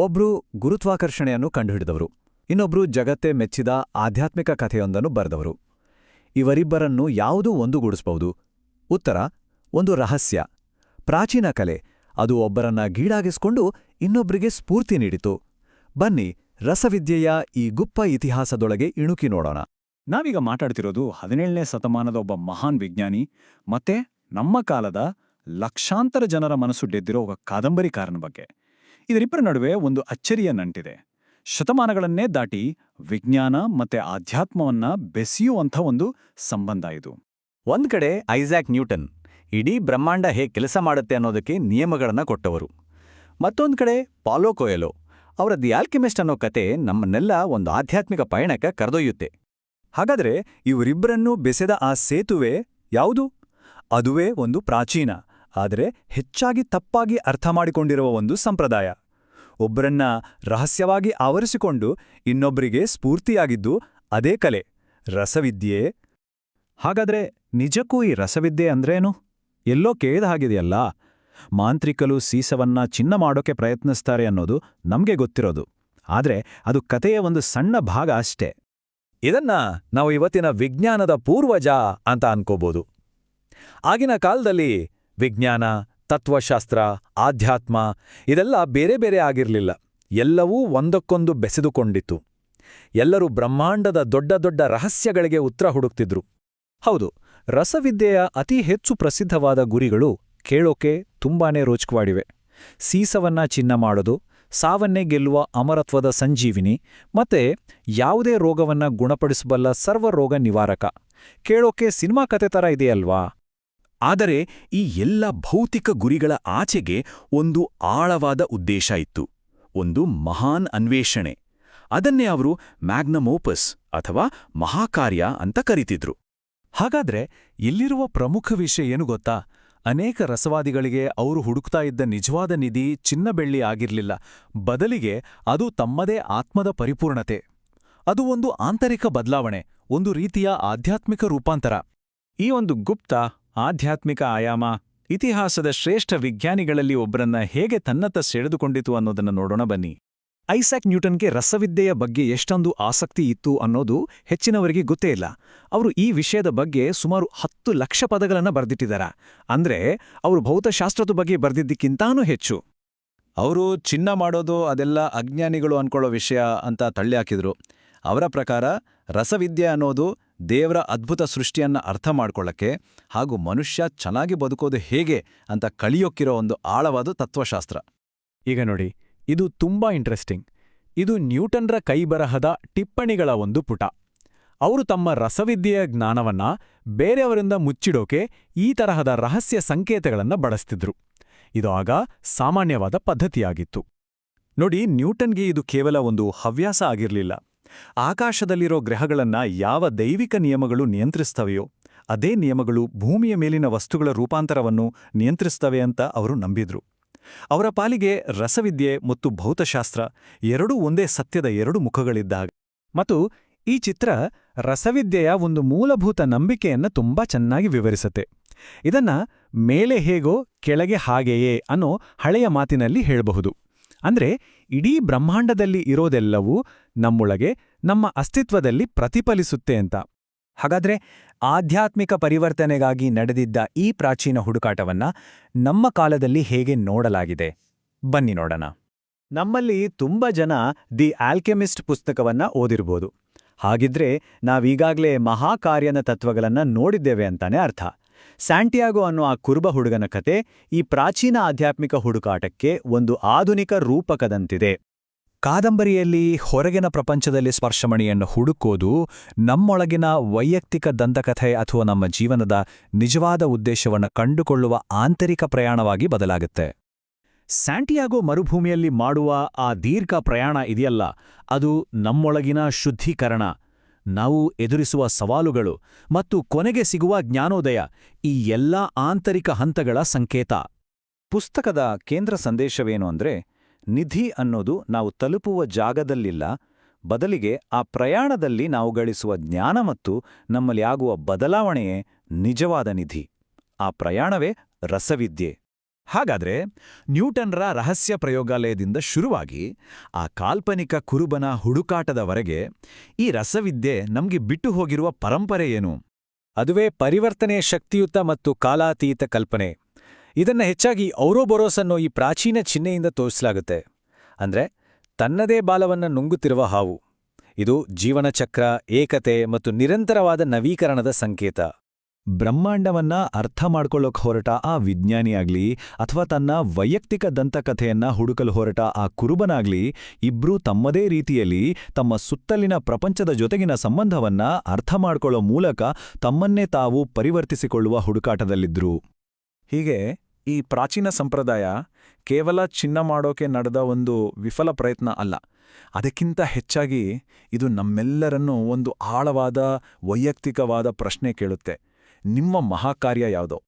ಒಬ್ರು ಗುರುತ್ವಾಕರ್ಷಣೆಯನ್ನು ಕಂಡುಹಿಡಿದವರು, ಇನ್ನೊಬ್ರು ಜಗತ್ತೇ ಮೆಚ್ಚಿದ ಆಧ್ಯಾತ್ಮಿಕ ಕಥೆಯೊಂದನ್ನು ಬರೆದವರು. ಇವರಿಬ್ಬರನ್ನು ಯಾವುದೂ ಒಂದುಗೂಡಿಸಬಹುದು? ಉತ್ತರ, ಒಂದು ರಹಸ್ಯ. ಪ್ರಾಚೀನ ಕಲೆ, ಅದು ಒಬ್ಬರನ್ನ ಗೀಡಾಗಿಸ್ಕೊಂಡು ಇನ್ನೊಬ್ಬರಿಗೆ ಸ್ಫೂರ್ತಿ ನೀಡಿತು. ಬನ್ನಿ, ರಸವಿದ್ಯೆಯ ಈ ಗುಪ್ಪ ಇತಿಹಾಸದೊಳಗೆ ಇಣುಕಿ ನೋಡೋಣ. ನಾವೀಗ ಮಾತಾಡ್ತಿರೋದು ಹದಿನೇಳನೇ ಶತಮಾನದ ಒಬ್ಬ ಮಹಾನ್ ವಿಜ್ಞಾನಿ, ಮತ್ತೆ ನಮ್ಮ ಕಾಲದ ಲಕ್ಷಾಂತರ ಜನರ ಮನಸ್ಸು ಗೆದ್ದಿರೋ ಒಬ್ಬ ಕಾದಂಬರಿಕಾರನ ಬಗ್ಗೆ. ಇದರಿಬ್ಬರ ನಡುವೆ ಒಂದು ಅಚ್ಚರಿಯ ನಂಟಿದೆ ಶತಮಾನಗಳನ್ನೇ ದಾಟಿ ವಿಜ್ಞಾನ ಮತ್ತೆ ಆಧ್ಯಾತ್ಮವನ್ನ ಬೆಸೆಯುವಂಥ ಒಂದು ಸಂಬಂಧ ಇದು. ಒಂದ್ಕಡೆ ಐಸಾಕ್ ನ್ಯೂಟನ್ ಇಡೀ ಬ್ರಹ್ಮಾಂಡ ಹೇಗೆ ಕೆಲಸ ಮಾಡುತ್ತೆ ಅನ್ನೋದಕ್ಕೆ ನಿಯಮಗಳನ್ನ ಕೊಟ್ಟವರು. ಮತ್ತೊಂದ್ಕಡೆ ಪಾಲೋ ಕೊಯಲೊ ಅವರ ದಿ ಆಲ್ಕೆಮಿಸ್ಟ್ ಅನ್ನೋ ಕತೆ ನಮ್ಮನ್ನೆಲ್ಲ ಒಂದು ಆಧ್ಯಾತ್ಮಿಕ ಪಯಣಕ್ಕೆ ಕರೆದೊಯ್ಯುತ್ತೆ. ಹಾಗಾದ್ರೆ ಇವರಿಬ್ಬರನ್ನು ಬೆಸೆದ ಆ ಸೇತುವೆ ಯಾವುದು? ಅದುವೇ ಒಂದು ಪ್ರಾಚೀನ, ಆದರೆ ಹೆಚ್ಚಾಗಿ ತಪ್ಪಾಗಿ ಅರ್ಥ ಮಾಡಿಕೊಂಡಿರುವ ಒಂದು ಸಂಪ್ರದಾಯ. ಒಬ್ಬರನ್ನ ರಹಸ್ಯವಾಗಿ ಆವರಿಸಿಕೊಂಡು ಇನ್ನೊಬ್ಬರಿಗೆ ಸ್ಫೂರ್ತಿಯಾಗಿದ್ದು ಅದೇ ಕಲೆ, ರಸವಿದ್ಯೆ. ಹಾಗಾದ್ರೆ ನಿಜಕ್ಕೂ ಈ ರಸವಿದ್ಯೆ ಅಂದ್ರೇನು? ಎಲ್ಲೋ ಕೇಳಿದ ಹಾಗಿದೆಯಲ್ಲ? ಮಾಂತ್ರಿಕಲು ಸೀಸವನ್ನ ಚಿನ್ನ ಮಾಡೋಕೆ ಪ್ರಯತ್ನಿಸ್ತಾರೆ ಅನ್ನೋದು ನಮ್ಗೆ ಗೊತ್ತಿರೋದು. ಆದ್ರೆ ಅದು ಕತೆಯ ಒಂದು ಸಣ್ಣ ಭಾಗ ಅಷ್ಟೇ. ಇದನ್ನ ನಾವು ಇವತ್ತಿನ ವಿಜ್ಞಾನದ ಪೂರ್ವಜ ಅಂತ ಅನ್ಕೋಬೋದು. ಆಗಿನ ಕಾಲದಲ್ಲಿ ವಿಜ್ಞಾನ ತತ್ವಶಾಸ್ತ್ರ, ಆಧ್ಯಾತ್ಮ ಇದೆಲ್ಲ ಬೇರೆ ಬೇರೆ ಆಗಿರಲಿಲ್ಲ. ಎಲ್ಲವೂ ಒಂದಕ್ಕೊಂದು ಬೆಸೆದುಕೊಂಡಿತ್ತು. ಎಲ್ಲರೂ ಬ್ರಹ್ಮಾಂಡದ ದೊಡ್ಡ ದೊಡ್ಡ ರಹಸ್ಯಗಳಿಗೆ ಉತ್ತರ ಹುಡುಕ್ತಿದ್ರು. ಹೌದು, ರಸವಿದ್ಯೆಯ ಅತಿ ಹೆಚ್ಚು ಪ್ರಸಿದ್ಧವಾದ ಗುರಿಗಳು ಕೇಳೋಕೆ ತುಂಬಾನೇ ರೋಚಕವಾಡಿವೆ ಸೀಸವನ್ನ ಚಿನ್ನ ಮಾಡೋದು, ಸಾವನ್ನೇ ಗೆಲ್ಲುವ ಅಮರತ್ವದ ಸಂಜೀವಿನಿ, ಮತ್ತೆ ಯಾವುದೇ ರೋಗವನ್ನ ಗುಣಪಡಿಸಬಲ್ಲ ಸರ್ವರೋಗ ನಿವಾರಕ. ಕೇಳೋಕೆ ಸಿನಿಮಾ ಕತೆ ತರ ಇದೆಯಲ್ವಾ? ಆದರೆ ಈ ಎಲ್ಲ ಭೌತಿಕ ಗುರಿಗಳ ಆಚೆಗೆ ಒಂದು ಆಳವಾದ ಉದ್ದೇಶ ಇತ್ತು, ಒಂದು ಮಹಾನ್ ಅನ್ವೇಷಣೆ. ಅದನ್ನೇ ಅವರು ಮ್ಯಾಗ್ನಮೋಪಸ್ ಅಥವಾ ಮಹಾಕಾರ್ಯ ಅಂತ ಕರೀತಿದ್ರು. ಹಾಗಾದ್ರೆ ಇಲ್ಲಿರುವ ಪ್ರಮುಖ ವಿಷಯ ಏನು ಗೊತ್ತಾ? ಅನೇಕ ರಸವಾದಿಗಳಿಗೆ ಅವರು ಹುಡುಕ್ತಾ ಇದ್ದ ನಿಜವಾದ ನಿಧಿ ಚಿನ್ನ ಬೆಳ್ಳಿ ಆಗಿರಲಿಲ್ಲ. ಬದಲಿಗೆ ಅದು ತಮ್ಮದೇ ಆತ್ಮದ ಪರಿಪೂರ್ಣತೆ. ಅದು ಒಂದು ಆಂತರಿಕ ಬದಲಾವಣೆ, ಒಂದು ರೀತಿಯ ಆಧ್ಯಾತ್ಮಿಕ ರೂಪಾಂತರ. ಈ ಒಂದು ಗುಪ್ತ ಆಧ್ಯಾತ್ಮಿಕ ಆಯಾಮ, ಇತಿಹಾಸದ ಶ್ರೇಷ್ಠ ವಿಜ್ಞಾನಿಗಳಲ್ಲಿ ಒಬ್ಬರನ್ನ ಹೇಗೆ ತನ್ನತ್ತ ಸೆಳೆದುಕೊಂಡಿತು ಅನ್ನೋದನ್ನ ನೋಡೋಣ ಬನ್ನಿ. ಐಸಾಕ್ ನ್ಯೂಟನ್ಗೆ ರಸವಿದ್ಯೆಯ ಬಗ್ಗೆ ಎಷ್ಟೊಂದು ಆಸಕ್ತಿ ಇತ್ತು ಅನ್ನೋದು ಹೆಚ್ಚಿನವರಿಗೆ ಗೊತ್ತೇ ಇಲ್ಲ. ಅವರು ಈ ವಿಷಯದ ಬಗ್ಗೆ ಸುಮಾರು ಹತ್ತು ಲಕ್ಷ ಪದಗಳನ್ನು ಬರೆದಿಟ್ಟಿದ್ದಾರೆ ಅಂದ್ರೆ ಅವರು ಭೌತಶಾಸ್ತ್ರದ ಬಗ್ಗೆ ಬರೆದಿದ್ದಕ್ಕಿಂತಾನೂ ಹೆಚ್ಚು. ಅವರು ಚಿನ್ನ ಮಾಡೋದು ಅದೆಲ್ಲ ಅಜ್ಞಾನಿಗಳು ಅನ್ಕೊಳ್ಳೋ ವಿಷಯ ಅಂತ ತಳ್ಳಿ ಹಾಕಿದ್ರು. ಅವರ ಪ್ರಕಾರ ರಸವಿದ್ಯೆ ಅನ್ನೋದು ದೇವರ ಅದ್ಭುತ ಸೃಷ್ಟಿಯನ್ನ ಅರ್ಥ ಮಾಡ್ಕೊಳ್ಳಕ್ಕೆ ಹಾಗೂ ಮನುಷ್ಯ ಚೆನ್ನಾಗಿ ಬದುಕೋದು ಹೇಗೆ ಅಂತ ಕಳಿಯೋಕ್ಕಿರೋ ಒಂದು ಆಳವಾದ ತತ್ವಶಾಸ್ತ್ರ. ಈಗ ನೋಡಿ, ಇದು ತುಂಬಾ ಇಂಟ್ರೆಸ್ಟಿಂಗ್ ಇದು ನ್ಯೂಟನ್ರ ಕೈಬರಹದ ಟಿಪ್ಪಣಿಗಳ ಒಂದು ಪುಟ. ಅವರು ತಮ್ಮ ರಸವಿದ್ಯೆಯ ಜ್ಞಾನವನ್ನ ಬೇರೆಯವರಿಂದ ಮುಚ್ಚಿಡೋಕೆ ಈ ತರಹದ ರಹಸ್ಯ ಸಂಕೇತಗಳನ್ನು ಬಳಸ್ತಿದ್ರು. ಇದು ಆಗ ಸಾಮಾನ್ಯವಾದ ಪದ್ಧತಿಯಾಗಿತ್ತು. ನೋಡಿ, ನ್ಯೂಟನ್ಗೆ ಇದು ಕೇವಲ ಒಂದು ಹವ್ಯಾಸ ಆಗಿರ್ಲಿಲ್ಲ. ಆಕಾಶದಲ್ಲಿರೋ ಗ್ರಹಗಳನ್ನ ಯಾವ ದೈವಿಕ ನಿಯಮಗಳು ನಿಯಂತ್ರಿಸ್ತವೆಯೋ, ಅದೇ ನಿಯಮಗಳು ಭೂಮಿಯ ಮೇಲಿನ ವಸ್ತುಗಳ ರೂಪಾಂತರವನ್ನು ನಿಯಂತ್ರಿಸ್ತವೆ ಅಂತ ಅವರು ನಂಬಿದ್ರು. ಅವರ ಪಾಲಿಗೆ ರಸವಿದ್ಯೆ ಮತ್ತು ಭೌತಶಾಸ್ತ್ರ ಎರಡೂ ಒಂದೇ ಸತ್ಯದ ಎರಡು ಮುಖಗಳಿದ್ದಾಗ ಮತ್ತು ಈ ಚಿತ್ರ ರಸವಿದ್ಯೆಯ ಒಂದು ಮೂಲಭೂತ ನಂಬಿಕೆಯನ್ನ ತುಂಬಾ ಚೆನ್ನಾಗಿ ವಿವರಿಸುತ್ತೆ. ಇದನ್ನ ಮೇಲೆ ಹೇಗೋ ಕೆಳಗೆ ಹಾಗೆಯೇ ಅನ್ನೋ ಹಳೆಯ ಮಾತಿನಲ್ಲಿ ಹೇಳಬಹುದು. ಅಂದ್ರೆ ಇಡೀ ಬ್ರಹ್ಮಾಂಡದಲ್ಲಿ ಇರೋದೆಲ್ಲವೂ ನಮ್ಮೊಳಗೆ ನಮ್ಮ ಅಸ್ತಿತ್ವದಲ್ಲಿ ಪ್ರತಿಫಲಿಸುತ್ತೆ ಅಂತ. ಹಾಗಾದ್ರೆ ಆಧ್ಯಾತ್ಮಿಕ ಪರಿವರ್ತನೆಗಾಗಿ ನಡೆದಿದ್ದ ಈ ಪ್ರಾಚೀನ ಹುಡುಕಾಟವನ್ನ ನಮ್ಮ ಕಾಲದಲ್ಲಿ ಹೇಗೆ ನೋಡಲಾಗಿದೆ? ಬನ್ನಿ ನೋಡೋಣ. ನಮ್ಮಲ್ಲಿ ತುಂಬ ಜನ ದಿ ಆಲ್ಕೆಮಿಸ್ಟ್ ಪುಸ್ತಕವನ್ನ ಓದಿರ್ಬೋದು. ಹಾಗಿದ್ರೆ ನಾವೀಗಾಗಲೇ ಮಹಾಕಾರ್ಯನ ತತ್ವಗಳನ್ನ ನೋಡಿದ್ದೇವೆ ಅಂತಾನೆ ಅರ್ಥ. ಸ್ಯಾಂಟಿಯಾಗೋ ಅನ್ನೋ ಆ ಕುರುಬ ಹುಡುಗನ ಕತೆ ಈ ಪ್ರಾಚೀನ ಆಧ್ಯಾತ್ಮಿಕ ಹುಡುಕಾಟಕ್ಕೆ ಒಂದು ಆಧುನಿಕ ರೂಪಕದಂತಿದೆ. ಕಾದಂಬರಿಯಲ್ಲಿ ಹೊರಗಿನ ಪ್ರಪಂಚದಲ್ಲಿ ಸ್ಪರ್ಶಮಣಿಯನ್ನು ಹುಡುಕೋದು ನಮ್ಮೊಳಗಿನ ವೈಯಕ್ತಿಕ ದಂತಕಥೆ ಅಥವಾ ನಮ್ಮ ಜೀವನದ ನಿಜವಾದ ಉದ್ದೇಶವನ್ನು ಕಂಡುಕೊಳ್ಳುವ ಆಂತರಿಕ ಪ್ರಯಾಣವಾಗಿ ಬದಲಾಗುತ್ತೆ. ಸ್ಯಾಂಟಿಯಾಗೋ ಮರುಭೂಮಿಯಲ್ಲಿ ಮಾಡುವ ಆ ದೀರ್ಘ ಪ್ರಯಾಣ ಇದೆಯಲ್ಲ, ಅದು ನಮ್ಮೊಳಗಿನ ಶುದ್ಧೀಕರಣ ನಾವು ಎದುರಿಸುವ ಸವಾಲುಗಳು ಮತ್ತು ಕೊನೆಗೆ ಸಿಗುವ ಜ್ಞಾನೋದಯ ಈ ಎಲ್ಲಾ ಆಂತರಿಕ ಹಂತಗಳ ಸಂಕೇತ. ಪುಸ್ತಕದ ಕೇಂದ್ರ ಸಂದೇಶವೇನು ಅಂದ್ರೆ, ನಿಧಿ ಅನ್ನೋದು ನಾವು ತಲುಪುವ ಜಾಗದಲ್ಲಿಲ್ಲ, ಬದಲಿಗೆ ಆ ಪ್ರಯಾಣದಲ್ಲಿ ನಾವು ಗಳಿಸುವ ಜ್ಞಾನ ಮತ್ತು ನಮ್ಮಲ್ಲಿ ಆಗುವ ಬದಲಾವಣೆಯೇ ನಿಜವಾದ ನಿಧಿ. ಆ ಪ್ರಯಾಣವೇ ರಸವಿದ್ಯೆ. ಹಾಗಾದ್ರೆ ನ್ಯೂಟನ್ರ ರಹಸ್ಯ ಪ್ರಯೋಗಾಲಯದಿಂದ ಶುರುವಾಗಿ ಆ ಕಾಲ್ಪನಿಕ ಕುರುಬನ ಹುಡುಕಾಟದವರೆಗೆ ಈ ರಸವಿದ್ಯೆ ನಮ್ಗೆ ಬಿಟ್ಟು ಹೋಗಿರುವ ಪರಂಪರೆ ಏನು? ಅದುವೇ ಪರಿವರ್ತನೆಯ ಶಕ್ತಿಯುತ ಮತ್ತು ಕಾಲಾತೀತ ಕಲ್ಪನೆ. ಇದನ್ನ ಹೆಚ್ಚಾಗಿ ಔರೋಬೊರೋಸ್ ಅನ್ನೋ ಈ ಪ್ರಾಚೀನ ಚಿಹ್ನೆಯಿಂದ ತೋರಿಸಲಾಗುತ್ತೆ. ಅಂದ್ರೆ ತನ್ನದೇ ಬಾಲವನ್ನ ನುಂಗುತ್ತಿರುವ ಹಾವು. ಇದು ಜೀವನಚಕ್ರ, ಏಕತೆ ಮತ್ತು ನಿರಂತರವಾದ ನವೀಕರಣದ ಸಂಕೇತ. ಬ್ರಹ್ಮಾಂಡವನ್ನ ಅರ್ಥ ಮಾಡ್ಕೊಳ್ಳೋಕ್ ಹೊರಟ ಆ ವಿಜ್ಞಾನಿಯಾಗ್ಲಿ ಅಥವಾ ತನ್ನ ವೈಯಕ್ತಿಕ ದಂತಕಥೆಯನ್ನ ಹುಡುಕಲು ಹೊರಟ ಆ ಕುರುಬನಾಗ್ಲಿ ಇಬ್ರೂ ತಮ್ಮದೇ ರೀತಿಯಲ್ಲಿ ತಮ್ಮ ಸುತ್ತಲಿನ ಪ್ರಪಂಚದ ಜೊತೆಗಿನ ಸಂಬಂಧವನ್ನ ಅರ್ಥ ಮಾಡ್ಕೊಳ್ಳೋ ಮೂಲಕ ತಮ್ಮನ್ನೇ ತಾವು ಪರಿವರ್ತಿಸಿಕೊಳ್ಳುವ ಹುಡುಕಾಟದಲ್ಲಿದ್ರು. ಹೀಗೆ ಈ ಪ್ರಾಚೀನ ಸಂಪ್ರದಾಯ ಕೇವಲ ಚಿನ್ನ ಮಾಡೋಕೆ ನಡೆದ ಒಂದು ವಿಫಲ ಪ್ರಯತ್ನ ಅಲ್ಲ. ಅದಕ್ಕಿಂತ ಹೆಚ್ಚಾಗಿ ಇದು ನಮ್ಮೆಲ್ಲರನ್ನೂ ಒಂದು ಆಳವಾದ ವೈಯಕ್ತಿಕವಾದ ಪ್ರಶ್ನೆ ಕೇಳುತ್ತೆ. ನಿಮ್ಮ ಮಹಾಕಾರ್ಯ ಯಾವುದೋ.